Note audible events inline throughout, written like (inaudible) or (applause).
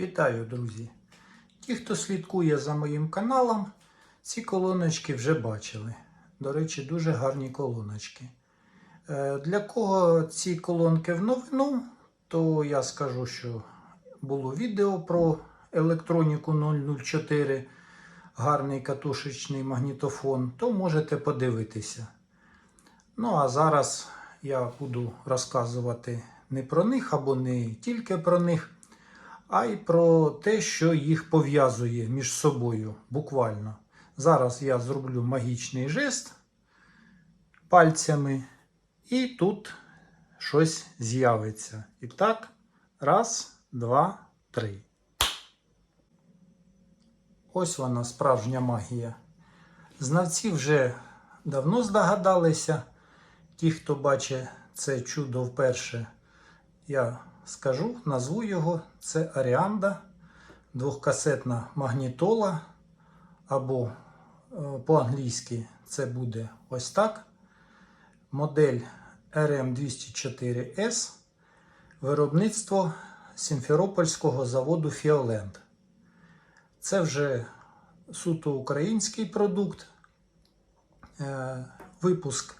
Вітаю, друзі! Ті, хто слідкує за моїм каналом, ці колоночки вже бачили. До речі, дуже гарні колоночки. Е, Для кого ці колонки в новину, то я скажу, що було відео про електроніку 004, гарний катушечний магнітофон, то можете подивитися. Ну, а зараз я буду розказувати не про них або не тільки про них, а й про те, що їх пов'язує між собою буквально. Зараз я зроблю магічний жест пальцями, і тут щось з'явиться. І так, раз, два, три. Ось вона, справжня магія. Знавці вже давно здогадалися. Ті, хто бачить це чудо вперше, я скажу, назву його. Це Аріанда, двохкасетна магнітола, або е, по-англійськи це буде ось так. Модель RM204S, виробництво Сімферопольського заводу Фіолент. Це вже суто український продукт. Е, Випуск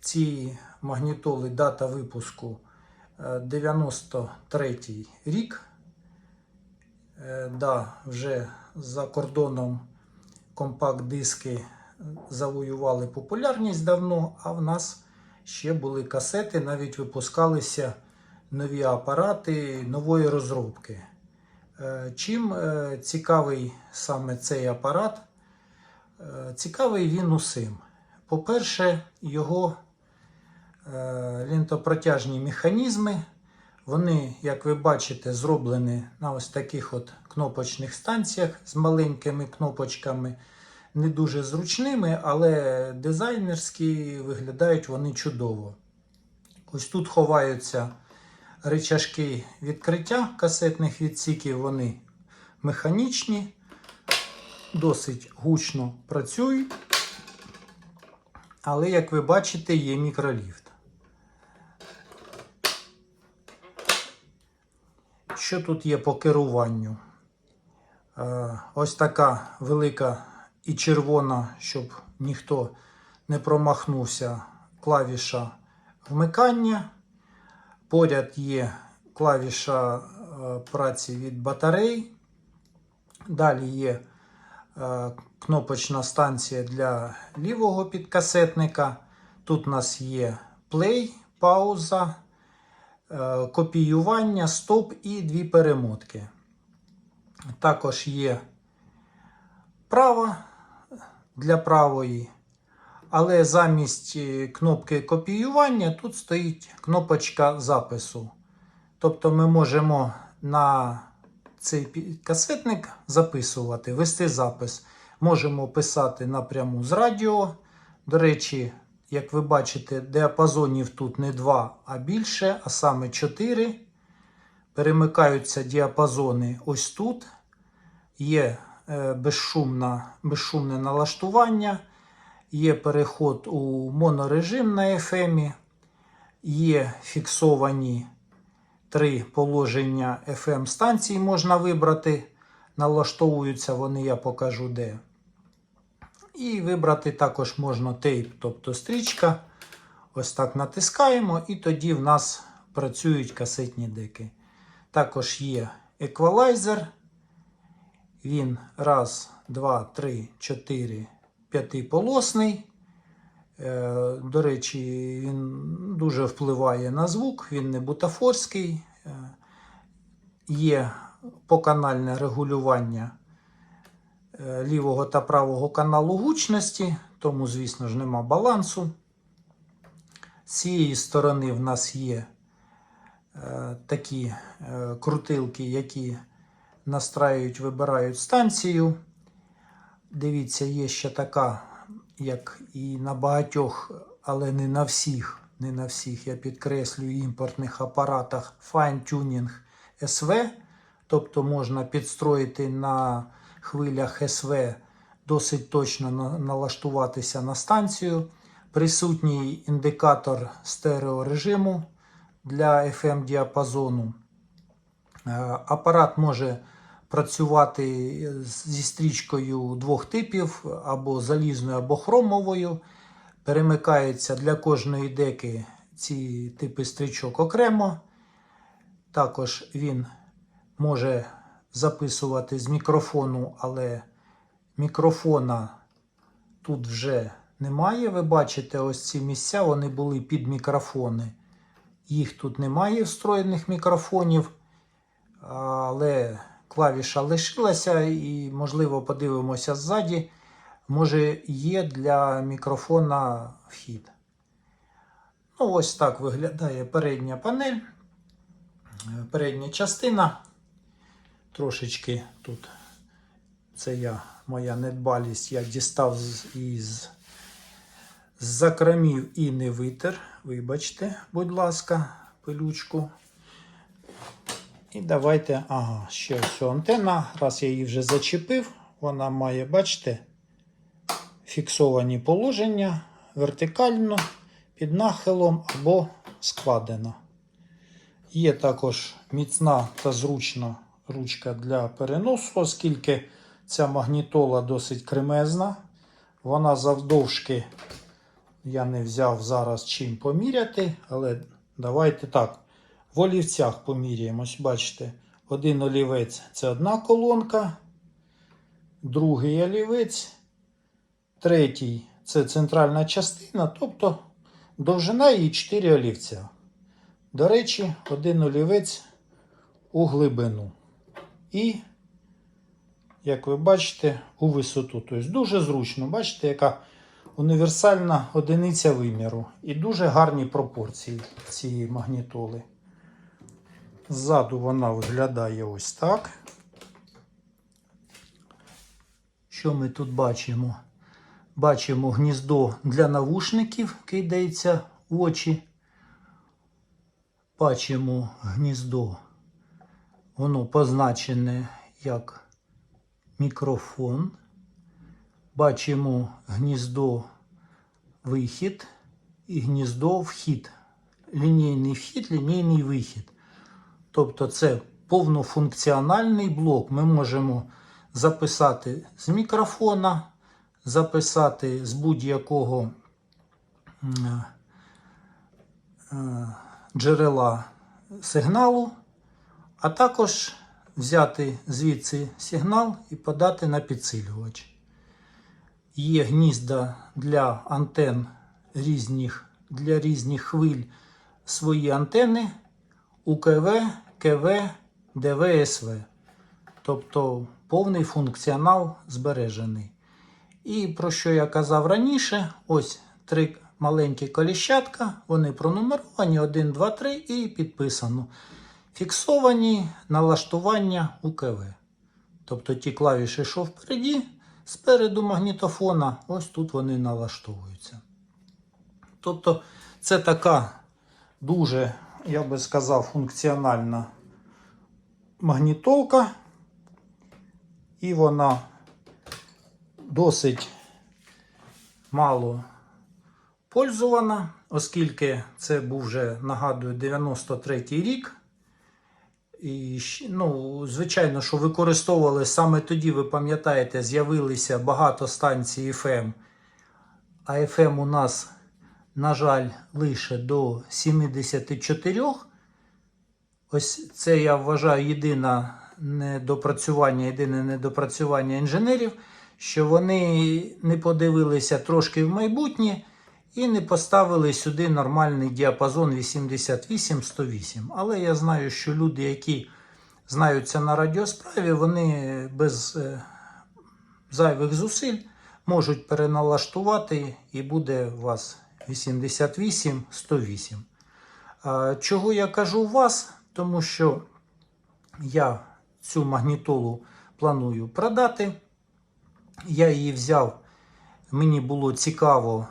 цієї магнітоли, дата випуску 93 рік. Е, Да, вже за кордоном компакт-диски завоювали популярність давно, а в нас ще були касети, навіть випускалися нові апарати нової розробки. Е, Чим е, цікавий саме цей апарат? Цікавий він усім. По-перше, його лінтопротяжні механізми. Вони, як ви бачите, зроблені на ось таких от кнопочних станціях з маленькими кнопочками, не дуже зручними, але дизайнерські виглядають вони чудово. Ось тут ховаються речашки відкриття касетних відсіків, вони механічні, досить гучно працюють. Але, як ви бачите, є мікроліфт. Що тут є по керуванню? Е, Ось така велика і червона, щоб ніхто не промахнувся, клавіша вмикання. Поряд є клавіша е, праці від батарей. Далі є е, кнопочна станція для лівого підкасетника. Тут у нас є play, пауза, копіювання, стоп і дві перемотки. Також є права для правої, але замість е, кнопки копіювання тут стоїть кнопочка запису. Тобто ми можемо на цей касетник записувати, вести запис. Можемо писати напряму з радіо. До речі, як ви бачите, діапазонів тут не 2, а більше, а саме 4. Перемикаються діапазони ось тут. Є е, безшумна, безшумне налаштування, є переход у монорежим на FM, є фіксовані три положення FM станцій можна вибрати. Налаштовуються вони, я покажу де. І вибрати також можна тейп, тобто стрічка. Ось так натискаємо, і тоді в нас працюють касетні деки. Також є еквалайзер. Він раз, два, три, чотири, п'ятиполосний. Е, До речі, він дуже впливає на звук, він не бутафорський. Е, Є поканальне регулювання лівого та правого каналу гучності, тому, звісно ж, нема балансу. З цієї сторони в нас є е, такі е, крутилки, які настраюють, вибирають станцію. Дивіться, є ще така, як і на багатьох, але не на всіх, не на всіх, я підкреслюю, імпортних апаратах Fine Tuning SV. Тобто можна підстроїти на хвилях СВ досить точно налаштуватися на станцію. Присутній індикатор стереорежиму для FM діапазону. Е, Апарат може працювати зі стрічкою двох типів, або залізною, або хромовою. Перемикається для кожної деки ці типи стрічок окремо. Також він може записувати з мікрофону, але мікрофона тут вже немає. Ви бачите, ось ці місця вони були під мікрофони. Їх тут немає встроєних мікрофонів, але клавіша лишилася і, можливо, подивимося ззаді. Може, є для мікрофона вхід. Ну, ось так виглядає передня панель. Передня частина. Трошечки тут це я, моя недбалість, я дістав з, із з закромів і не витер. Вибачте, будь ласка, пилючку. І давайте, ага, ще ось антенна. Раз я її вже зачепив, вона має, бачите, фіксовані положення вертикально, під нахилом або складено. Є також міцна та зручна ручка для переносу, оскільки ця магнітола досить кремезна. Вона завдовжки, я не взяв зараз чим поміряти, але давайте так. В олівцях поміряємось. Бачите, один олівець це одна колонка, другий олівець, третій це центральна частина, тобто довжина її 4 олівця. До речі, один олівець у глибину. І, як ви бачите, у висоту. Тобто дуже зручно. Бачите, яка універсальна одиниця виміру. І дуже гарні пропорції цієї магнітоли. Ззаду вона виглядає ось так. Що ми тут бачимо? Бачимо гніздо для навушників, кидається в очі. Бачимо гніздо. Воно позначене як мікрофон. Бачимо гніздо вихід і гніздо вхід. Лінійний вхід, лінійний вихід. Тобто це повнофункціональний блок. Ми можемо записати з мікрофона, записати з будь-якого е, джерела сигналу, а також взяти звідси сигнал і подати на підсилювач. Є гнізда для антен різних, для різних хвиль свої антени УКВ, КВ, ДВ, СВ. Тобто повний функціонал збережений. І про що я казав раніше, ось три маленькі коліщатка, вони пронумеровані 1, 2, 3 і підписано. Фіксовані налаштування УКВ. Тобто ті клавіші, що впереді, спереду магнітофона, ось тут вони налаштовуються. Тобто, це така дуже, я би сказав, функціональна магнітолка. І вона досить мало пользована, оскільки це був вже, нагадую, 93-й рік. І, ну, звичайно, що використовували саме тоді, ви пам'ятаєте, з'явилися багато станцій FM. А FM у нас, на жаль, лише до 74. Ось це я вважаю єдине недопрацювання, єдине недопрацювання інженерів, що вони не подивилися трошки в майбутнє і не поставили сюди нормальний діапазон 88-108. Але я знаю, що люди, які знаються на радіосправі, вони без е, зайвих зусиль можуть переналаштувати і буде у вас 88-108. А, Чого я кажу вас? Тому що я цю магнітолу планую продати. Я її взяв, мені було цікаво,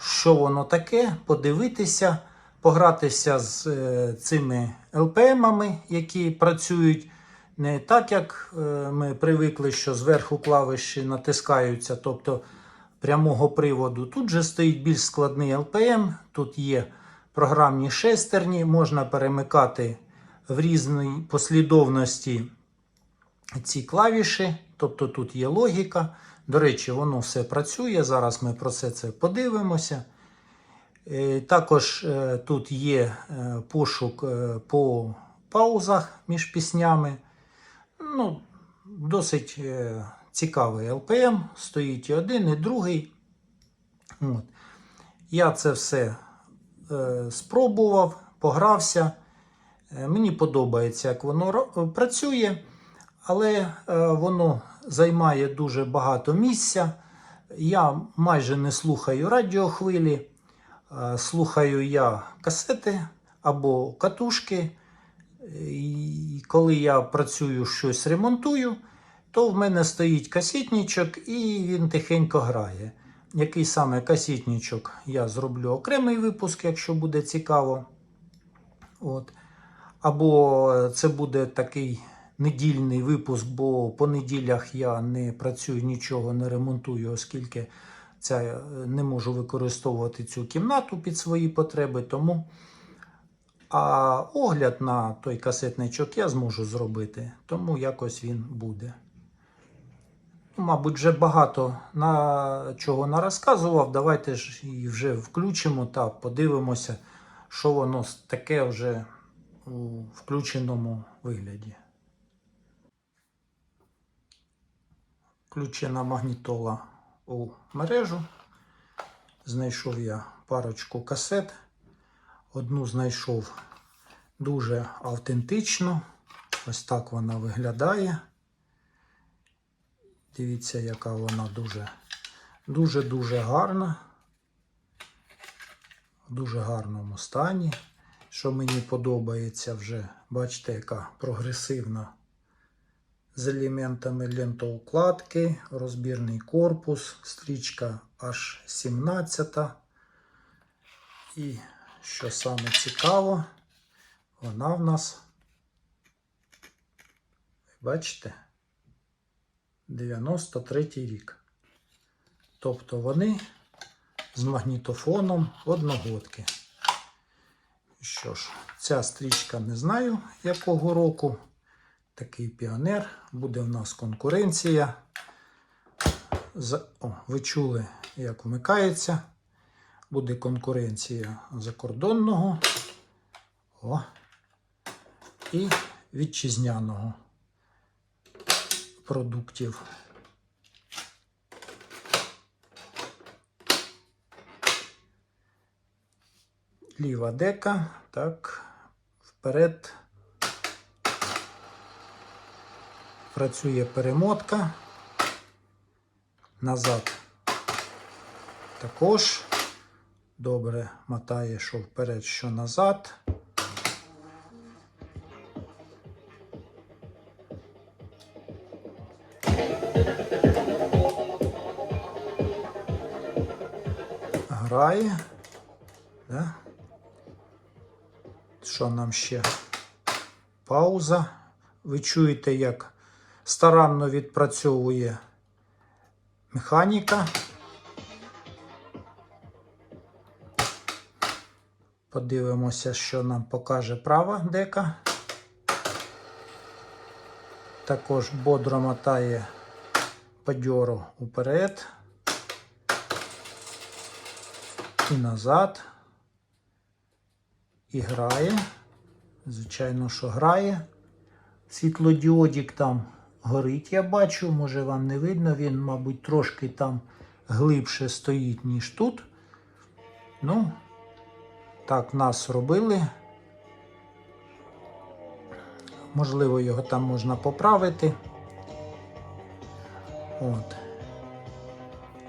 що воно таке, подивитися, погратися з е, цими LPM-ами, які працюють не так, як е, ми привикли, що зверху клавіші натискаються, тобто прямого приводу. Тут же стоїть більш складний LPM, тут є програмні шестерні, можна перемикати в різній послідовності ці клавіші, тобто тут є логіка. До речі, воно все працює. Зараз ми про все це подивимося. Е, Також е, тут є е, пошук по паузах між піснями. Ну, досить цікавий LPM. Стоїть і один, і другий. От. Я це все спробував, погрався. Мені подобається, як воно працює, але воно займає дуже багато місця. Я майже не слухаю радіохвилі, е, слухаю я касети або катушки. І коли я працюю щось ремонтую, то в мене стоїть касетничок і він тихенько грає. Який саме касетничок я зроблю окремий випуск, якщо буде цікаво. От. Або це буде такий недільний випуск, бо по неділях я не працюю, нічого не ремонтую, оскільки ця, е, не можу використовувати цю кімнату під свої потреби. Тому а огляд на той касетничок я зможу зробити, тому якось він буде. Ну, Мабуть, вже багато на чого нарозказував. Давайте ж і вже включимо та подивимося, що воно таке вже у включеному вигляді. Включена магнітола у мережу. Знайшов я парочку касет. Одну знайшов дуже автентично. Ось так вона виглядає. Дивіться, яка вона дуже дуже дуже гарна. В дуже гарному стані. Що мені подобається вже, бачите, яка прогресивна з елементами лентоукладки, розбірний корпус, стрічка аж 17. І що саме цікаво, вона в нас, бачите, 93 рік. Тобто вони з магнітофоном одногодки. Що ж, ця стрічка не знаю якого року. Такий піонер. Буде в нас конкуренція. За... О, ви чули, як вмикається. Буде конкуренція закордонного О, і вітчизняного продуктів. Ліва дека. Так, вперед. Працює перемотка. Назад. Також. Добре мотає, що вперед, що назад. Грає. Да? Що нам ще? Пауза. Ви чуєте, як старанно відпрацьовує механіка. Подивимося, що нам покаже права дека. Також бодро мотає падьору уперед і назад. І грає. Звичайно, що грає. Світлодіодік там горить, я бачу. Може вам не видно, він, мабуть, трошки там глибше стоїть, ніж тут. Ну, так нас робили. Можливо, його там можна поправити. От.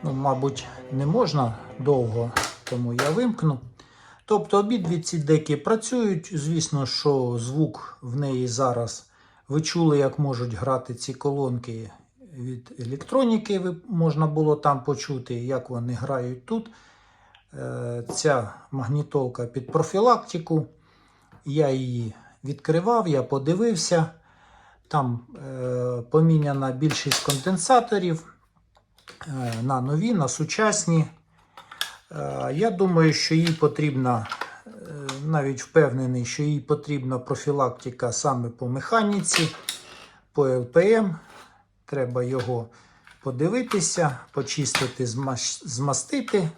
Ну, мабуть, не можна довго, тому я вимкну. Тобто обидві ці деки працюють. Звісно, що звук в неї зараз. Ви чули, як можуть грати ці колонки від електроніки. Ви можна було там почути, як вони грають тут. Е, Ця магнітолка під профілактику. Я її відкривав, я подивився. Там е, поміняна більшість конденсаторів е, на нові, на сучасні. Е, Я думаю, що їй потрібна навіть впевнений, що їй потрібна профілактика саме по механіці, по ЛПМ. Треба його подивитися, почистити, змастити.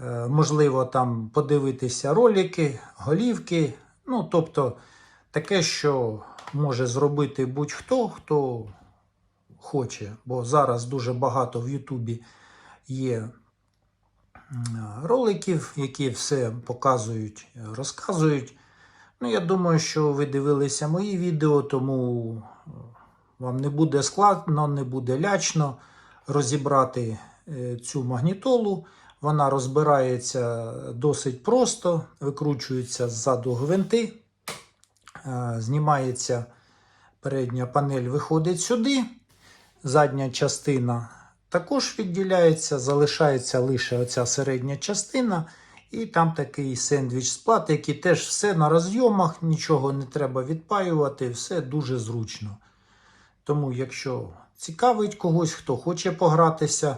Е, Можливо, там подивитися ролики, голівки. Ну, тобто, таке, що може зробити будь-хто, хто хоче. Бо зараз дуже багато в Ютубі є роликів, які все показують, розказують. Ну, я думаю, що ви дивилися мої відео, тому е, вам не буде складно, не буде лячно розібрати е, цю магнітолу. Вона розбирається досить просто, викручуються ззаду гвинти, е, знімається передня панель, виходить сюди. Задня частина також відділяється, залишається лише оця середня частина. І там такий сендвіч сплат, який теж все на розйомах, нічого не треба відпаювати, все дуже зручно. Тому, якщо цікавить когось, хто хоче погратися,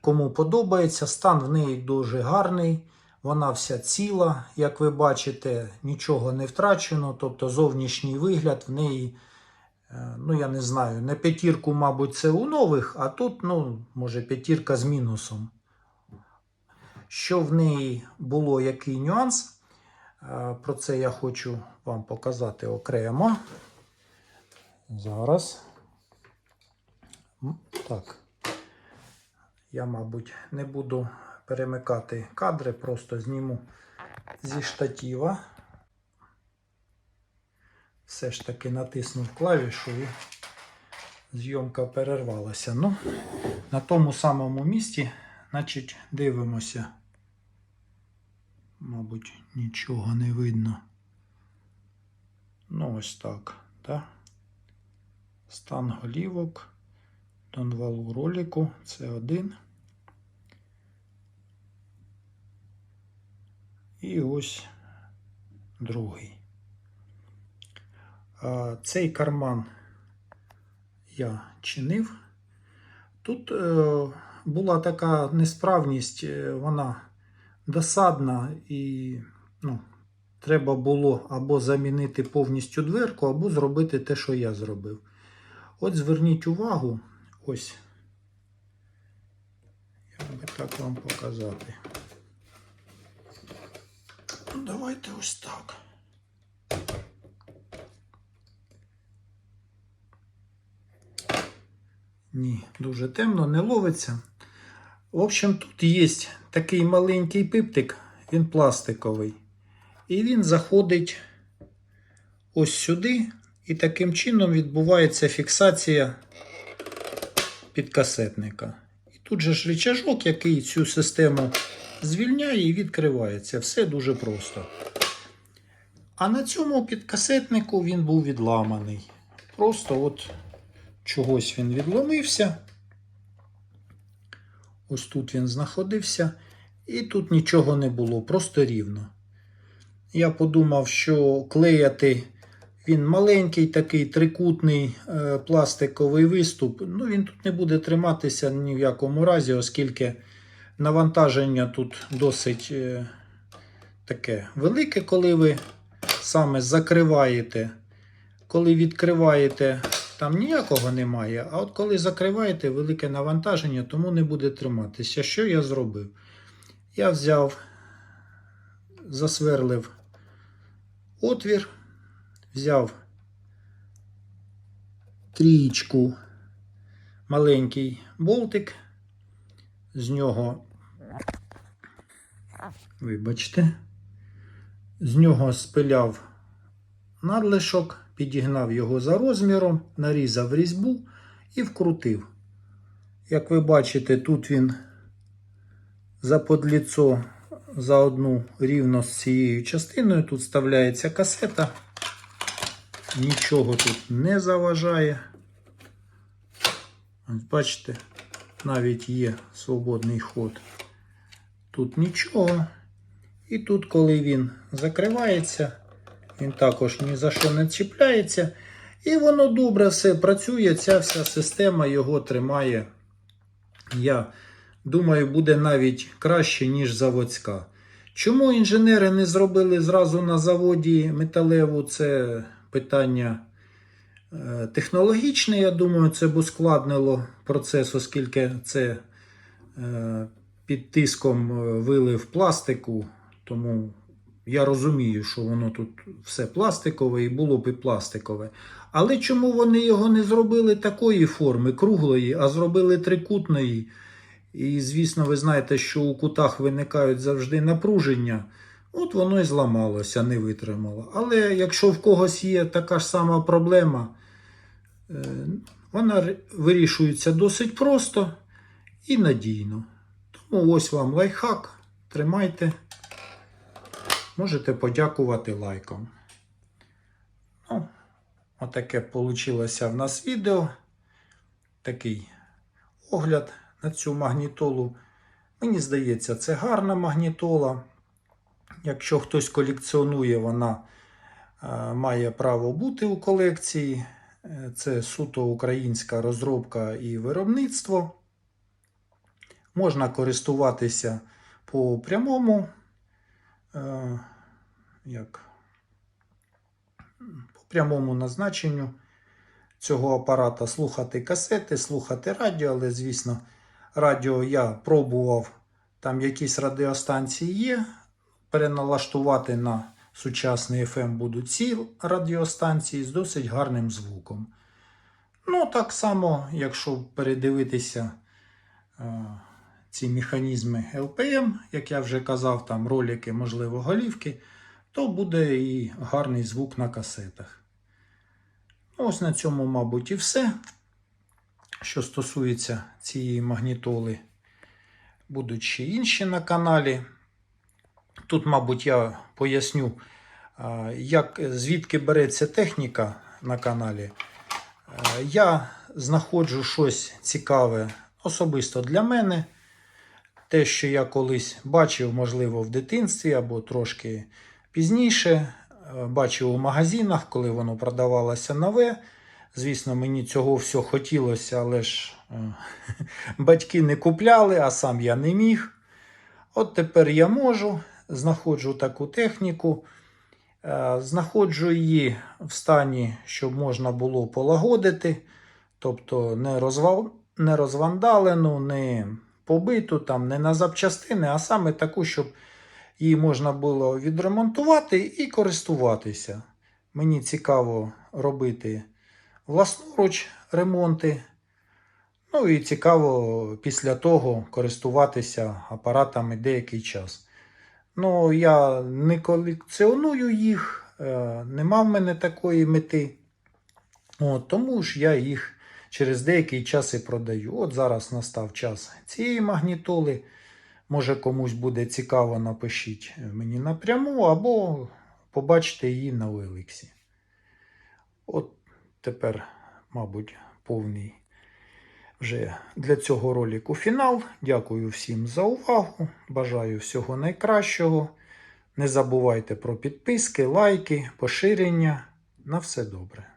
кому подобається, стан в неї дуже гарний. Вона вся ціла, як ви бачите, нічого не втрачено. Тобто зовнішній вигляд в неї, ну я не знаю, на п'ятірку, мабуть, це у нових, а тут, ну, може, п'ятірка з мінусом. Що в неї було, який нюанс, е, про це я хочу вам показати окремо. Зараз. Так. Я, мабуть, не буду перемикати кадри, просто зніму зі штатива. Все ж таки натиснув клавішу і зйомка перервалася. Ну, на тому самому місці, значить, дивимося. Мабуть, нічого не видно. Ну, ось так. так? Стан голівок. Донвалу ролику. Це один. І ось другий. Цей карман я чинив. Тут е, була така несправність, е, вона досадна, і ну, треба було або замінити повністю дверку, або зробити те, що я зробив. От зверніть увагу, ось, як би так вам показати. Ну, давайте ось так. Ні, дуже темно, не ловиться. В общем, тут є такий маленький пиптик, він пластиковий. І він заходить ось сюди, і таким чином відбувається фіксація підкасетника. І тут же ж рычажок, який цю систему звільняє і відкривається. Все дуже просто. А на цьому підкасетнику він був відламаний. Просто от чогось він відломився. Ось тут він знаходився, і тут нічого не було, просто рівно. Я подумав, що клеяти він маленький, такий трикутний е, пластиковий виступ. Ну, він тут не буде триматися ні в якому разі, оскільки навантаження тут досить е, таке велике, коли ви саме закриваєте. Коли відкриваєте, там ніякого немає. А от коли закриваєте велике навантаження, тому не буде триматися. Що я зробив? Я взяв, засверлив отвір, взяв трієчку, маленький болтик, з нього, вибачте, з нього спиляв надлишок, підігнав його за розміром, нарізав різьбу і вкрутив. Як ви бачите, тут він за подліцо за одну рівно з цією частиною. Тут вставляється касета. Нічого тут не заважає. Бачите, навіть є свободний ход. Тут нічого. І тут, коли він закривається, він також ні за що не чіпляється. І воно добре все працює. Ця вся система його тримає. Я думаю, буде навіть краще, ніж заводська. Чому інженери не зробили зразу на заводі металеву? Це питання е, технологічне. Я думаю, це б ускладнило процес, оскільки це е, під тиском е, вилив пластику. Тому я розумію, що воно тут все пластикове і було б і пластикове. Але чому вони його не зробили такої форми, круглої, а зробили трикутної? І, звісно, ви знаєте, що у кутах виникають завжди напруження. От воно і зламалося, не витримало. Але якщо в когось є така ж сама проблема, е, вона вирішується досить просто і надійно. Тому ось вам лайфхак. Тримайте. Можете подякувати лайком. Ну, отаке вийшло в нас відео. Такий огляд на цю магнітолу. Мені здається, це гарна магнітола. Якщо хтось колекціонує, вона е, має право бути у колекції. Е, Це суто українська розробка і виробництво. Можна користуватися по прямому, е, як, по прямому назначенню цього апарата слухати касети, слухати радіо, але, звісно, радіо я пробував, там якісь радіостанції є. Переналаштувати на сучасний FM будуть ці радіостанції з досить гарним звуком. Ну, так само, якщо передивитися е, ці механізми LPM, як я вже казав, там ролики, можливо, голівки, то буде і гарний звук на касетах. Ну, Ось на цьому, мабуть, і все. Що стосується цієї магнітоли, будуть ще інші на каналі. Тут, мабуть, я поясню, як, звідки береться техніка на каналі. Я знаходжу щось цікаве особисто для мене. Те, що я колись бачив, можливо, в дитинстві або трошки пізніше. Е, Бачив у магазинах, коли воно продавалося нове. Звісно, мені цього все хотілося, але ж е, (laughs) батьки не купляли, а сам я не міг. От тепер я можу, знаходжу таку техніку, е, знаходжу її в стані, щоб можна було полагодити, тобто не, розвал... не розвандалену, не побиту, там, не на запчастини, а саме таку, щоб її можна було відремонтувати і користуватися. Мені цікаво робити власноруч ремонти. Ну і цікаво після того користуватися апаратами деякий час. Ну, я не колекціоную їх, е, нема в мене такої мети. От, тому ж я їх через деякий час і продаю. От зараз настав час цієї магнітоли. Може комусь буде цікаво, напишіть мені напряму, або побачите її на OLX. От тепер, мабуть, повний вже для цього ролику фінал. Дякую всім за увагу. Бажаю всього найкращого. Не забувайте про підписки, лайки, поширення. На все добре.